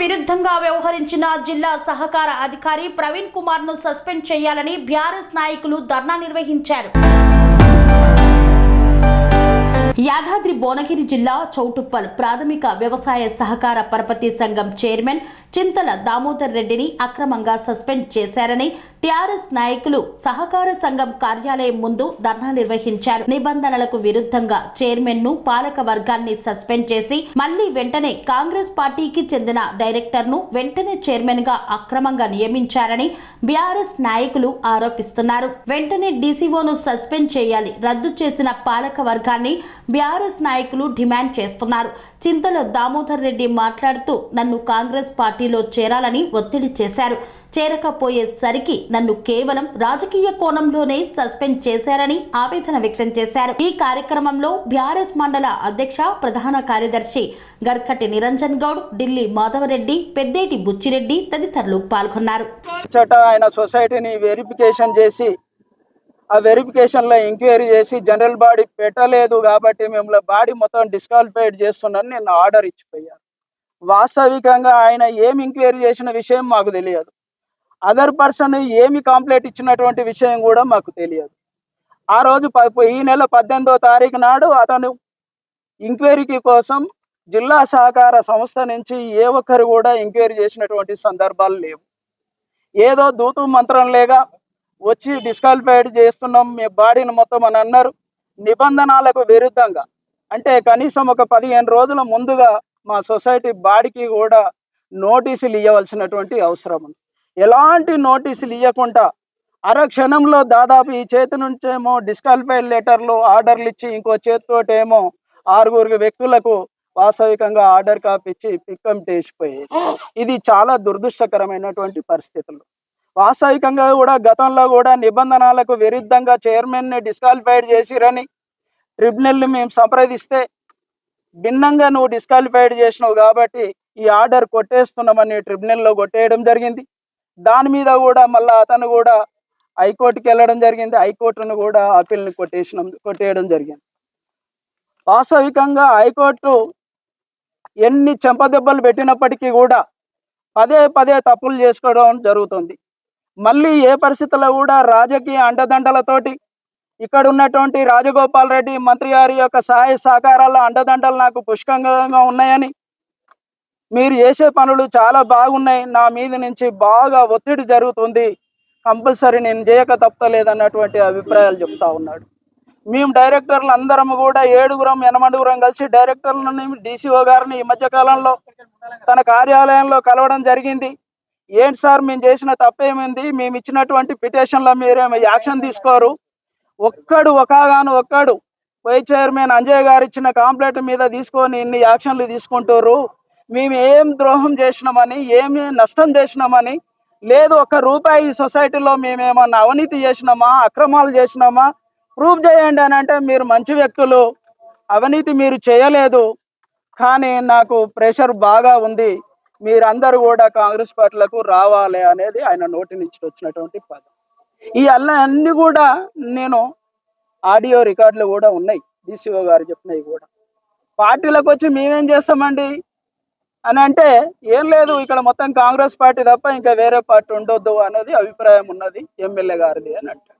విరుద్ధంగా వ్యవహరించిన జిల్లా సహకార అధికారి ప్రవీణ్ కుమార్ను సస్పెండ్ చేయాలని బీఆర్ఎస్ నాయకులు ధర్నా నిర్వహించారు. యాదాద్రి భువనగిరి జిల్లా చౌటుప్పల్ ప్రాథమిక వ్యవసాయ సహకార పరపతి సంఘం చైర్మన్ చింతల దామోదర్ రెడ్డిని అక్రమంగా సస్పెండ్ చేశారని టీఆర్ఎస్ నాయకులు సహకార సంఘం కార్యాలయం ముందు ధర్నా నిర్వహించారు. నిబంధనలకు విరుద్ధంగా చైర్మన్ను పాలక వర్గాన్ని సస్పెండ్ చేసి మళ్ళీ వెంటనే కాంగ్రెస్ పార్టీకి చెందిన డైరెక్టర్ను వెంటనే చైర్మన్గా అక్రమంగా నియమించారని బీఆర్ఎస్ నాయకులు ఆరోపిస్తున్నారు. వెంటనే డీసీఓను సస్పెండ్ చేయాలి రద్దు చేసిన పాలక వర్గాన్ని బీఆర్ఎస్ నాయకులు డిమాండ్ చేస్తున్నారు. చింతల దామోదర్ రెడ్డి మాట్లాడుతూ నన్ను కాంగ్రెస్ పార్టీలో చేరాలని ఒత్తిడి చేశారు. చేరకపోయేసరికి నన్ను కేవలం రాజకీయ కోణంలోనే సస్పెండ్ చేశారని ఆవేదన వ్యక్తం చేశారు. ఈ కార్యక్రమంలో బీఆర్ఎస్ మండల అధ్యక్ష ప్రధాన కార్యదర్శి గర్కటి నిరంజన్ గౌడ్ ఢిల్లీ మాధవరెడ్డి పెద్దేటి బుచ్చిరెడ్డి తదితరులు పాల్గొన్నారు. ఆయన సొసైటీని వెరిఫికేషన్ చేసి ఆ వెరిఫికేషన్లో ఎంక్వైరీ చేసి జనరల్ బాడీ పెట్టలేదు కాబట్టి మిమ్మల్ని బాడీ మొత్తం డిస్క్వాలిఫైడ్ చేస్తున్నాను నేను ఆర్డర్ ఇచ్చిపోయాను వాస్తవికంగా ఆయన ఏమి ఎంక్వైరీ చేసిన విషయం మాకు తెలియదు. అదర్ పర్సన్ ఏమి కంప్లైంట్ ఇచ్చినటువంటి విషయం కూడా మాకు తెలియదు. ఆ రోజు ప- ఈ నెల పద్దెనిమిదో తారీఖు నాడు అతను ఎంక్వైరీకి కోసం జిల్లా సహకార సంస్థ నుంచి ఏ ఒక్కరు కూడా ఎంక్వైరీ చేసినటువంటి సందర్భాలు లేవు. ఏదో దూతు మంత్రం లేగా వచ్చి డిస్క్వాలిఫైడ్ చేస్తున్నాం మీ బాడీని మొత్తం అని అన్నారు. నిబంధనలకు విరుద్ధంగా అంటే కనీసం ఒక పదిహేను రోజుల ముందుగా మా సొసైటీ బాడీకి కూడా నోటీసులు ఇవ్వవలసినటువంటి అవసరం ఉంది. ఎలాంటి నోటీసులు ఇవ్వకుండా అరక్షణంలో దాదాపు ఈ చేతి నుంచేమో డిస్క్వాలిఫైడ్ లెటర్లు ఆర్డర్లు ఇచ్చి ఇంకో చేతితోటేమో ఆరుగురు వ్యక్తులకు వాస్తవికంగా ఆర్డర్ కాపీ ఇచ్చి పిక్కం వేసిపోయేది ఇది చాలా దురదృష్టకరమైనటువంటి పరిస్థితులు. వాస్తవికంగా కూడా గతంలో కూడా నిబంధనలకు విరుద్ధంగా చైర్మన్ని డిస్క్వాలిఫైడ్ చేసిరని ట్రిబ్యునల్ని మేము సంప్రదిస్తే భిన్నంగా నువ్వు డిస్క్వాలిఫైడ్ చేసినావు కాబట్టి ఈ ఆర్డర్ కొట్టేస్తున్నామని ట్రిబ్యునల్లో కొట్టేయడం జరిగింది. దాని మీద కూడా మళ్ళీ అతను కూడా హైకోర్టుకి వెళ్ళడం జరిగింది. హైకోర్టును కూడా అప్పీల్ని కొట్టేసిన కొట్టేయడం జరిగింది. వాస్తవికంగా హైకోర్టు ఎన్ని చెంపదెబ్బలు పెట్టినప్పటికీ కూడా పదే పదే తప్పులు చేసుకోవడం జరుగుతుంది. మళ్ళీ ఏ పరిస్థితుల్లో కూడా రాజకీయ అండదండలతోటి ఇక్కడ ఉన్నటువంటి రాజగోపాల్ రెడ్డి మంత్రి గారి యొక్క సహాయ సహకారాల అండదండలు నాకు పుష్కంగా ఉన్నాయని మీరు చేసే పనులు చాలా బాగున్నాయి. నా మీద నుంచి బాగా ఒత్తిడి జరుగుతుంది. కంపల్సరీ నేను చేయక తప్పలేదన్నటువంటి అభిప్రాయాలు చెప్తా ఉన్నాడు. మేము డైరెక్టర్లు అందరం కూడా ఏడుగురం ఎనమడుగురం కలిసి డైరెక్టర్లని డీసీఓ గారిని ఈ మధ్య కాలంలో తన కార్యాలయంలో కలవడం జరిగింది. ఏంటి సార్ మేము చేసిన తప్పేమింది? మేము ఇచ్చినటువంటి పిటిషన్లో మీరేమో యాక్షన్ తీసుకోరు? ఒక్కడు ఒకగాను ఒక్కడు. వైస్ చైర్మన్ అంజయ్ గారు ఇచ్చిన కాంప్లైంట్ మీద తీసుకొని ఇన్ని యాక్షన్లు తీసుకుంటారు మేము ఏం ద్రోహం చేసినామని ఏమి నష్టం చేసినామని లేదు ఒక్క రూపాయి ఈ సొసైటీలో మేమేమన్నా అవినీతి చేసినామా అక్రమాలు చేసినామా? ప్రూఫ్ చేయండి అని అంటే మీరు మంచి వ్యక్తులు. అవినీతి మీరు చేయలేదు. కానీ నాకు ప్రెషర్ బాగా ఉంది. మీరందరూ కూడా కాంగ్రెస్ పార్టీలకు రావాలి అనేది ఆయన నోటి నుంచి వచ్చినటువంటి పదం. ఈ అల్ల అన్ని కూడా నేను ఆడియో రికార్డులు కూడా ఉన్నాయి. డిసిఓ గారు చెప్పినవి కూడా. పార్టీలకు వచ్చి మేమేం చేస్తామండి? అని అంటే ఏం లేదు ఇక్కడ మొత్తం కాంగ్రెస్ పార్టీ తప్ప ఇంకా వేరే పార్టీ ఉండొద్దు అనేది అభిప్రాయం ఉన్నది ఎమ్మెల్యే గారిది అని అంటారు.